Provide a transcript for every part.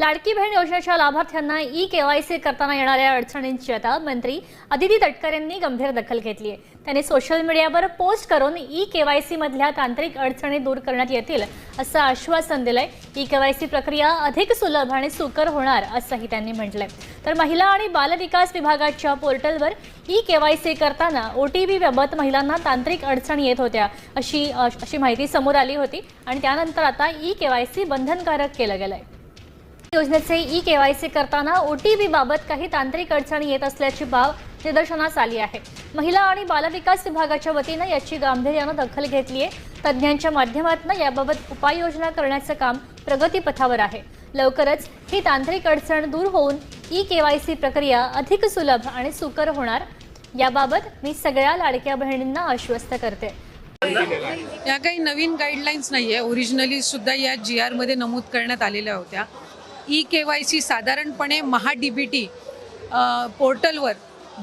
लाडकी बहीण योजनेच्या लाभार्थ्यांना e KYC करताना येणाऱ्या अडचणींची आता मंत्री अदिती तटकर यांनी गंभीर दखल घेतली आहे. त्यांनी सोशल मीडियावर पोस्ट करून ई केवायसी मधल्या तांत्रिक अडचणी दूर करण्यात येतील असं आश्वासन दिलंय. ई केवायसी प्रक्रिया अधिक सुलभ आणि सुकर होणार असंही त्यांनी म्हटलंय. तर महिला आणि बालविकास विभागाच्या पोर्टलवर ई केवायसी करताना ओ टी पी बाबत महिलांना तांत्रिक अडचणी येत होत्या अशी अशी माहिती समोर आली होती आणि त्यानंतर आता ई केवायसी बंधनकारक केलं गेलंय. योजनेचे ई केवायसी करताना ओ टी पी बाबत काही तांत्रिक अडचणी येत असल्याची बाब निदर्शनास आली आहे. महिला आणि बालविकास विभागाच्या वतीनं याची गांभीर्यानं दखल घेतली आहे. तज्ज्ञांच्या माध्यमातून याबाबत उपाययोजना करण्याचं काम प्रगतीपथावर आहे. लवकरच ही तांत्रिक अडचण दूर होऊन ई केवायसी प्रक्रिया अधिक सुलभ आणि सुकर होणार. याबाबत मी सगळ्या लाडक्या बहिणींना आश्वस्त करते. या काही नवीन गाईडलाईन्स नाही आहे ओरिजिनली सुद्धा या जी आरमध्ये नमूद करण्यात आलेल्या होत्या. ई के वाय सी साधारणपणे महा डी बी टी पोर्टलवर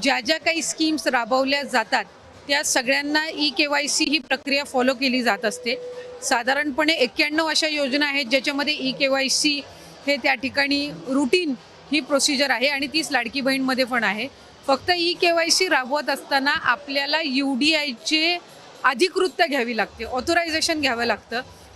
ज्या ज्या काही स्कीम्स राबवल्या जातात त्या सगळ्यांना ई के वाय सी ही प्रक्रिया फॉलो केली जात असते. साधारणपणे एक्क्याण्णव अशा योजना आहेत ज्याच्यामध्ये ई के वाय सी हे त्या ठिकाणी रुटीन ही प्रोसिजर आहे आणि तीच लाडकी बहीणमध्ये पण आहे. फक्त ई के वाय सी राबवत असताना आपल्याला यू डी आयचे अधिकृतता घ्यावी लागते ऑथोरायझेशन घ्यावं लागतं.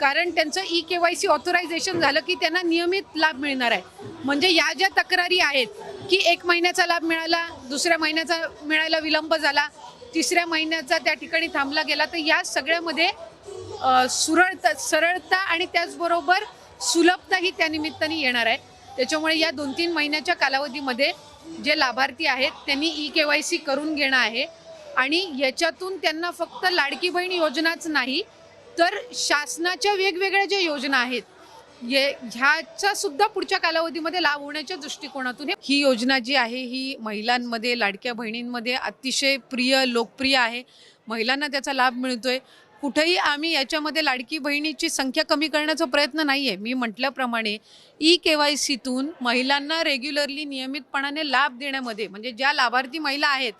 कारण त्यांचं E K Y C authorization झालं की त्यांना नियमित लाभ मिळणार आहे. म्हणजे या ज्या तक्रारी आहेत की एक महिन्याचा लाभ मिळाला दुसऱ्या महिन्याचा मिळायला विलंब झाला तिसऱ्या महिन्याचा त्या ठिकाणी थांबला गेला तर या सगळ्यामध्ये सुरळता सरळता आणि त्याचबरोबर सुलभता ही त्यानिमित्ताने येणार आहे. त्याच्यामुळे या दोन तीन महिन्याच्या कालावधीमध्ये जे लाभार्थी आहेत त्यांनी ई के वाय सी करून घेणं आहे. आणि याच्यातून त्यांना फक्त लाडकी बहीण योजनाच नाही तर शासनाच्या वेगवेगळ्या ज्या योजना आहेत ये ह्याचा सुद्धा पुढच्या कालावधीमध्ये लाभ होण्याच्या दृष्टिकोनातून ही योजना जी आहे ही महिलांमध्ये लाडक्या बहिणींमध्ये अतिशय प्रिय लोकप्रिय आहे. महिलांना त्याचा लाभ मिळतोय. कुठेही आम्ही याच्यामध्ये लाडकी बहिणीची संख्या कमी करण्याचा प्रयत्न नाही आहे मी म्हटल्याप्रमाणे ई के वाय सीतून महिलांना रेग्युलरली नियमितपणाने लाभ देण्यामध्ये म्हणजे ज्या लाभार्थी महिला आहेत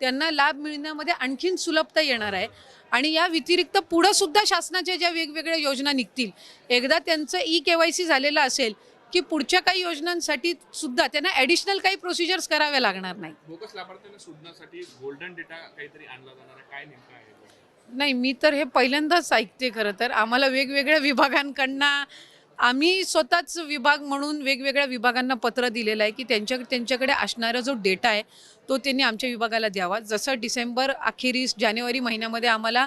त्यांना लाभ मिळण्यामध्ये आणखीन सुलभता येणार आहे. आणि या व्यतिरिक्त पुढं सुद्धा शासनाच्या ज्या वेगवेगळ्या योजना निघतील एकदा त्यांचं ई के वाय सी झालेलं असेल की पुढच्या काही योजनांसाठी सुद्धा त्यांना ॲडिशनल काही प्रोसिजर्स कराव्या लागणार नाही बोगस लाभार्थ्यांना शोधण्यासाठी गोल्डन डेटा काहीतरी आणला जाणार आहे. काय नेमकं आहे? नाही मी तर हे पहिल्यांदाच ऐकते खरं तर. आम्हाला वेगवेगळ्या विभागांकडनं आम्ही स्वतःच विभाग म्हणून वेगवेगळ्या विभागांना पत्र दिलेलं आहे की त्यांच्या त्यांच्याकडे असणारा जो डेटा आहे तो त्यांनी आमच्या विभागाला द्यावा. जसं डिसेंबर अखेरीस जानेवारी महिन्यामध्ये आम्हाला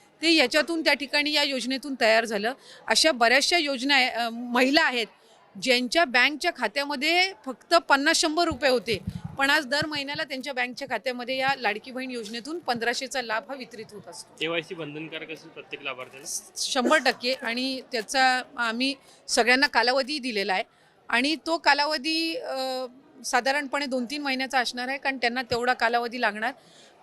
ते याच्यातून त्या ठिकाणी या योजनेतून तयार झालं. अशा बऱ्याचशा योजना महिला आहेत ज्यांच्या बँकच्या खात्यामध्ये फक्त पन्नास शंभर रुपये होते. पण आज दर महिन्याला त्यांच्या बँकच्या खात्यामध्ये या लाडकी बहीण योजनेतून पंधराशेचा लाभ हा वितरित होत असतो. केवायसी बंधनकारक असेल प्रत्येक लाभार्थ्याला? शंभर टक्के आणि त्याचा आम्ही सगळ्यांना कालावधी दिलेला आहे. आणि तो कालावधी साधारणपणे दोन तीन महिन्याचा असणार आहे कारण त्यांना तेवढा कालावधी लागणार.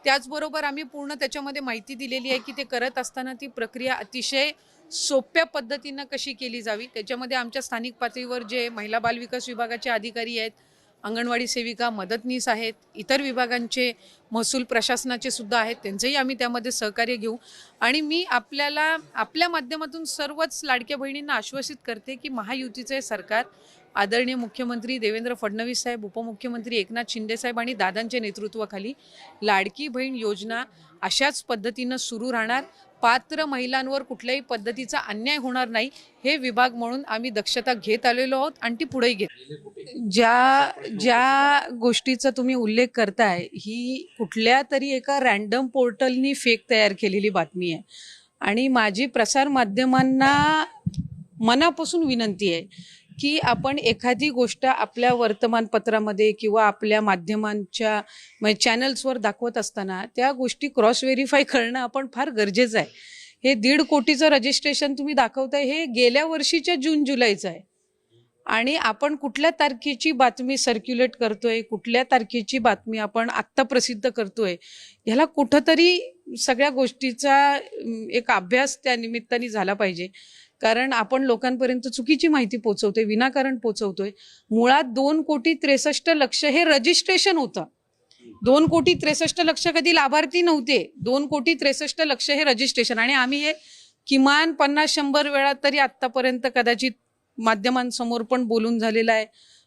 त्याचबरोबर आम्ही पूर्ण त्याच्यामध्ये माहिती दिलेली आहे की ते करत असताना ती प्रक्रिया अतिशय सोप्या पद्धतीनं कशी केली जावी. त्याच्यामध्ये आमच्या स्थानिक पातळीवर जे महिला बालविकास विभागाचे अधिकारी आहेत अंगणवाडी सेविका मदतनीस आहेत इतर विभागांचे महसूल प्रशासनाचे सुद्धा आहेत त्यांचंही आम्ही त्यामध्ये सहकार्य घेऊ. आणि मी आपल्याला आपल्या माध्यमातून सर्वच लाडक्या बहिणींना आश्वासित करते की महायुतीचे हे सरकार आदरणीय मुख्यमंत्री देवेंद्र फडणवीस साहेब उपमुख्यमंत्री एकनाथ शिंदे साहेब आणि दादांच्या नेतृत्वाखाली लाडकी बहीण योजना अशाच पद्धतीनं सुरू राहणार. पात्र महिलांवर कुठल्याही पद्धतीचा अन्याय होणार नाही हे विभाग म्हणून आम्ही दक्षता घेत आलेलो आहोत आणि ती पुढेही घेत ज्या ज्या गोष्टीचा तुम्ही उल्लेख करताय ही कुठल्या तरी एका रॅन्डम पोर्टलनी फेक तयार केलेली बातमी आहे. आणि माझी प्रसार माध्यमांना मनापासून विनंती आहे की आपण एखादी गोष्ट आपल्या वर्तमानपत्रामध्ये किंवा आपल्या माध्यमांच्या म्हणजे चॅनल्सवर दाखवत असताना त्या गोष्टी क्रॉस व्हेरीफाय करणं आपण फार गरजेचं आहे. हे दीड कोटीचं रजिस्ट्रेशन तुम्ही दाखवताय हे गेल्या वर्षीच्या जून जुलैचं आहे. आणि आपण कुठल्या तारखेची बातमी सर्क्युलेट करतोय कुठल्या तारखेची बातमी आपण आत्ता प्रसिद्ध करतोय ह्याला कुठंतरी सगळ्या गोष्टीचा एक अभ्यास त्या निमित्ताने झाला पाहिजे. कारण आपण लोकांपर्यंत चुकीची माहिती पोचवतोय विनाकारण पोचवतोय. मुळात दोन कोटी त्रेसष्ट लक्ष हे रजिस्ट्रेशन होतं. दोन कोटी त्रेसष्ट लक्ष कधी लाभार्थी नव्हते. दोन कोटी त्रेसष्ट लक्ष हे रजिस्ट्रेशन आणि आम्ही हे किमान पन्नास शंभर वेळा तरी आत्तापर्यंत कदाचित माध्यमांसमोर पण बोलून झालेलं आहे.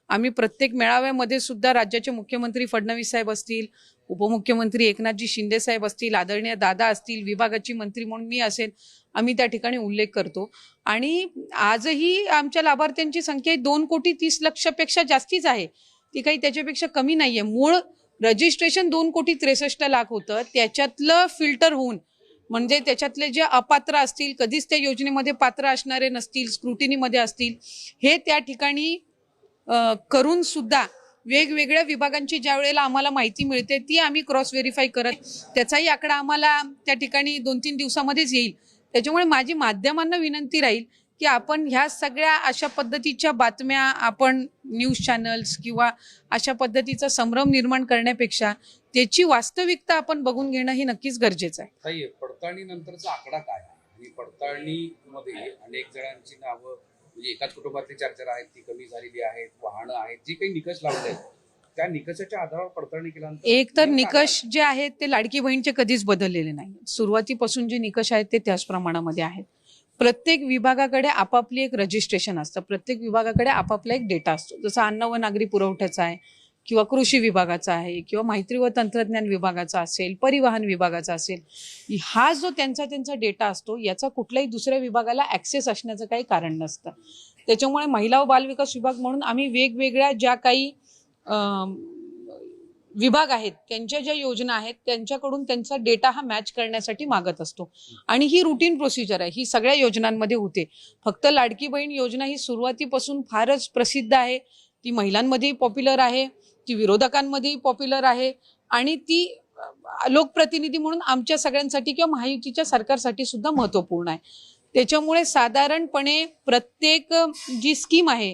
आम्ही प्रत्येक मेळाव्यामध्ये सुद्धा राज्याचे मुख्यमंत्री फडणवीस साहेब असतील उपमुख्यमंत्री एकनाथजी शिंदे साहेब असतील आदरणीय दादा असतील विभागाची मंत्री म्हणून मी असेल आम्ही त्या ठिकाणी उल्लेख करतो. आणि आजही आमच्या लाभार्थ्यांची संख्या दोन कोटी तीस लक्षपेक्षा जास्तीच आहे. ती काही त्याच्यापेक्षा कमी नाही आहे मूळ रजिस्ट्रेशन दोन कोटी त्रेसष्ट लाख होतं. त्याच्यातलं फिल्टर होऊन म्हणजे त्याच्यातले जे अपात्र असतील कधीच त्या योजनेमध्ये पात्र असणारे नसतील स्क्रुटिनीमध्ये असतील हे त्या ठिकाणी करून सुद्धा वेगवेगळ्या विभागांची ज्या वेळेला आम्हाला माहिती मिळते ती आम्ही क्रॉस व्हेरीफाय करत त्याचाही आकडा आम्हाला त्या ठिकाणी दोन तीन दिवसामध्येच येईल. त्याच्यामुळे माझी माध्यमांना विनंती राहील की आपण ह्या सगळ्या अशा पद्धतीच्या बातम्या आपण न्यूज चॅनल्स किंवा अशा पद्धतीचा संभ्रम निर्माण करण्यापेक्षा त्याची वास्तविकता आपण बघून घेणं हे नक्कीच गरजेचं आहे. पडताळणीनंतरचा आकडा काय आणि पडताळणीमध्ये अनेक जणांची नावं म्हणजे एकाच कुटुंबातली चार चार आहेत ती कमी झालेली आहेत वाहनं आहेत जी काही निकष लावले आहेत त्या निकषाच्या आधारावर पडताळणी केल्यानंतर एक तर निकष जे आहेत ते लाडकी बहीणचे कधीच बदललेले नाही सुरुवातीपासून जे निकष आहेत ते त्याच प्रमाणामध्ये आहेत. प्रत्येक विभागाकडे आपापली एक रजिस्ट्रेशन असतं. प्रत्येक विभागाकडे आपापला एक डेटा असतो. जसं अन्न व नागरी पुरवठ्याचा आहे किंवा कृषी विभागाचा आहे किंवा माहिती व तंत्रज्ञान विभागाचा असेल परिवहन विभागाचा असेल हा जो त्यांचा त्यांचा डेटा असतो याचा कुठल्याही दुसऱ्या विभागाला ॲक्सेस असण्याचं काही कारण नसतं. त्याच्यामुळे महिला व बालविकास विभाग म्हणून आम्ही वेगवेगळ्या ज्या काही विभाग आहेत त्यांच्या ज्या योजना आहेत त्यांच्याकडून त्यांचा डेटा हा मॅच करण्यासाठी मागत असतो. आणि ही रुटीन प्रोसिजर आहे ही सगळ्या योजनांमध्ये होते. फक्त लाडकी बहीण योजना ही सुरुवातीपासून फारच प्रसिद्ध आहे. ती महिलांमध्येही पॉप्युलर आहे ती विरोधकांमध्येही पॉप्युलर आहे आणि ती लोकप्रतिनिधी म्हणून आमच्या सगळ्यांसाठी किंवा महायुतीच्या सरकारसाठी सुद्धा महत्त्वपूर्ण आहे. त्याच्यामुळे साधारणपणे प्रत्येक जी स्कीम आहे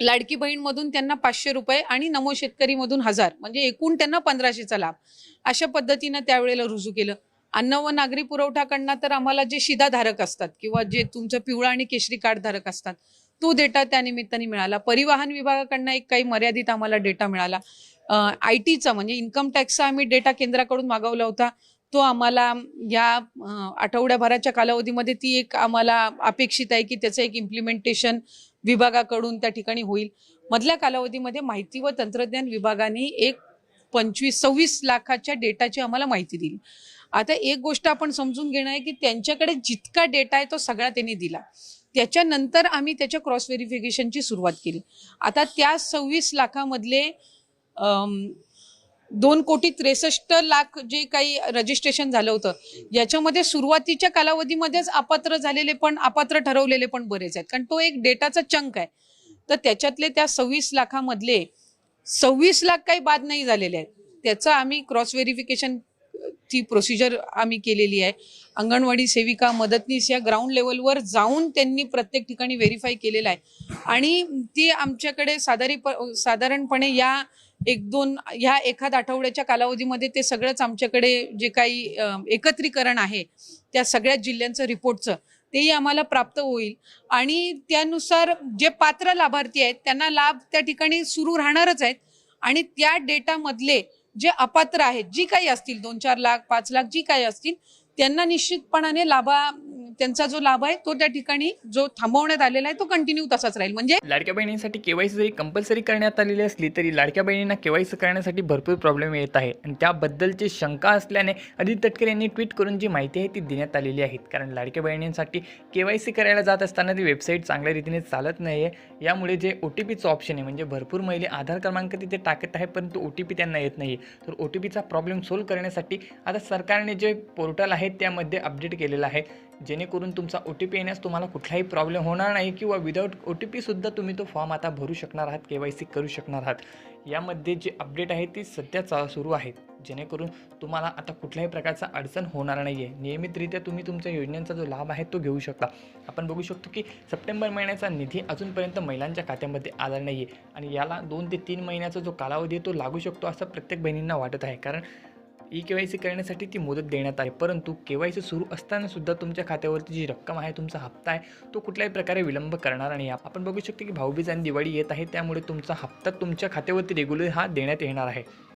लाडकी बहीणमधून त्यांना पाचशे रुपये आणि नमो शेतकरीमधून हजार म्हणजे एकूण त्यांना पंधराशेचा लाभ. अशा पद्धतीनं त्यावेळेला रुजू केलं. अन्न व नागरी पुरवठाकडनं तर आम्हाला जे शिधाधारक असतात किंवा जे तुमचं पिवळा आणि केशरी कार्ड धारक असतात तो डेटा त्या निमित्ताने मिळाला. परिवहन विभागाकडनं एक काही मर्यादित आम्हाला डेटा मिळाला. आय टीचा म्हणजे इन्कम टॅक्सचा आम्ही डेटा केंद्राकडून मागवला होता. तो आम्हाला या आठवड्याभराच्या कालावधीमध्ये ती एक आम्हाला अपेक्षित आहे की त्याचं एक इम्प्लिमेंटेशन विभागाकडून त्या ठिकाणी होईल. मधल्या कालावधीमध्ये माहिती व तंत्रज्ञान विभागाने एक पंचवीस सव्वीस लाखाच्या डेटाची आम्हाला माहिती दिली. आता एक गोष्ट आपण समजून घेणं आहे की त्यांच्याकडे जितका डेटा आहे तो सगळा त्यांनी दिला. त्याच्यानंतर आम्ही त्याच्या क्रॉस व्हेरिफिकेशनची सुरुवात केली. आता त्या सव्वीस लाखामधले दोन कोटी त्रेसष्ट लाख जे काही रजिस्ट्रेशन झालं होतं याच्यामध्ये सुरुवातीच्या कालावधीमध्येच अपात्र झालेले पण अपात्र ठरवलेले पण बरेच आहेत. कारण तो एक डेटाचा चंक आहे. तर त्याच्यातले त्या सव्वीस लाखामधले सव्वीस लाख काही बाद नाही झालेले आहेत. त्याचं आम्ही क्रॉस व्हेरिफिकेशन ची प्रोसिजर आम्ही केलेली आहे. अंगणवाडी सेविका मदतनीस या ग्राउंड लेवलवर जाऊन त्यांनी प्रत्येक ठिकाणी व्हेरीफाय केलेलं आहे. आणि ती आमच्याकडे साधारी साधारणपणे या एक दोन ह्या एखाद आठवड्याच्या कालावधीमध्ये ते सगळंच आमच्याकडे जे काही एकत्रीकरण आहे त्या सगळ्या जिल्ह्यांचं रिपोर्टचं तेही आम्हाला प्राप्त होईल. आणि त्यानुसार जे पात्र लाभार्थी आहेत त्यांना लाभ त्या ठिकाणी सुरू राहणारच आहेत. आणि त्या डेटामधले जे अपात्र आहेत जी काही असतील दोन चार लाख पाच लाख जी काही असतील त्यांना निश्चितपणाने लाभा त्यांचा जो लाभ आहे तो त्या ठिकाणी जो थांबवण्यात आलेला आहे तो कंटिन्यू तसाच राहील. म्हणजे लाडक्या बहिणींसाठी केवायसी जरी कंपल्सरी करण्यात आलेली असली तरी लाडक्या बहिणींना केवायसी करण्यासाठी भरपूर प्रॉब्लेम येत आहे. आणि त्याबद्दलची शंका असल्याने अदित तटकरे यांनी ट्विट करून जी माहिती आहे ती देण्यात आलेली आहे. कारण लाडक्या बहिणींसाठी केवायसी करायला जात असताना ती वेबसाईट चांगल्या रीतीने चालत नाही आहे यामुळे जे ओ टी पीचं ऑप्शन आहे म्हणजे भरपूर महिले आधार क्रमांक तिथे टाकत आहे परंतु ओ टी पी त्यांना येत नाही तर ओ टी पीचा प्रॉब्लेम सोल्व करण्यासाठी आता सरकारने जे पोर्टल आहे त्यामध्ये अपडेट केलेलं आहे. जेणेकरून तुमचा ओ टी पी येण्यास तुम्हाला कुठलाही प्रॉब्लेम होणार नाही किंवा विदाऊट ओ टी पीसुद्धा तुम्ही तो फॉर्म आता भरू शकणार आहात के वाय सी करू शकणार आहात. यामध्ये जी अपडेट आहे ती सध्या चा सुरू आहे. जेणेकरून तुम्हाला आता कुठल्याही प्रकारचा अडचण होणार नाही आहे नियमितरित्या तुम्ही तुमच्या योजनांचा जो लाभ आहे तो घेऊ शकता. आपण बघू शकतो की सप्टेंबर महिन्याचा निधी अजूनपर्यंत महिलांच्या खात्यामध्ये आला नाही आहे आणि याला दोन ते तीन महिन्याचा जो कालावधी आहे तो लागू शकतो असं प्रत्येक बहिणींना वाटत आहे. कारण ई के वाय सी करण्यासाठी ती मुदत देण्यात आहे परंतु के वाय सी सुरू असताना सुद्धा तुमच्या खात्यावरती जी रक्कम आहे तुमचा हप्ता आहे तो कुठल्याही प्रकारे विलंब करणार नाही. आपण बघू शकतो की भाऊबीज आणि दिवाळी येत आहे त्यामुळे तुमचा हप्ता तुमच्या खात्यावरती रेग्युलर हा देण्यात येणार आहे.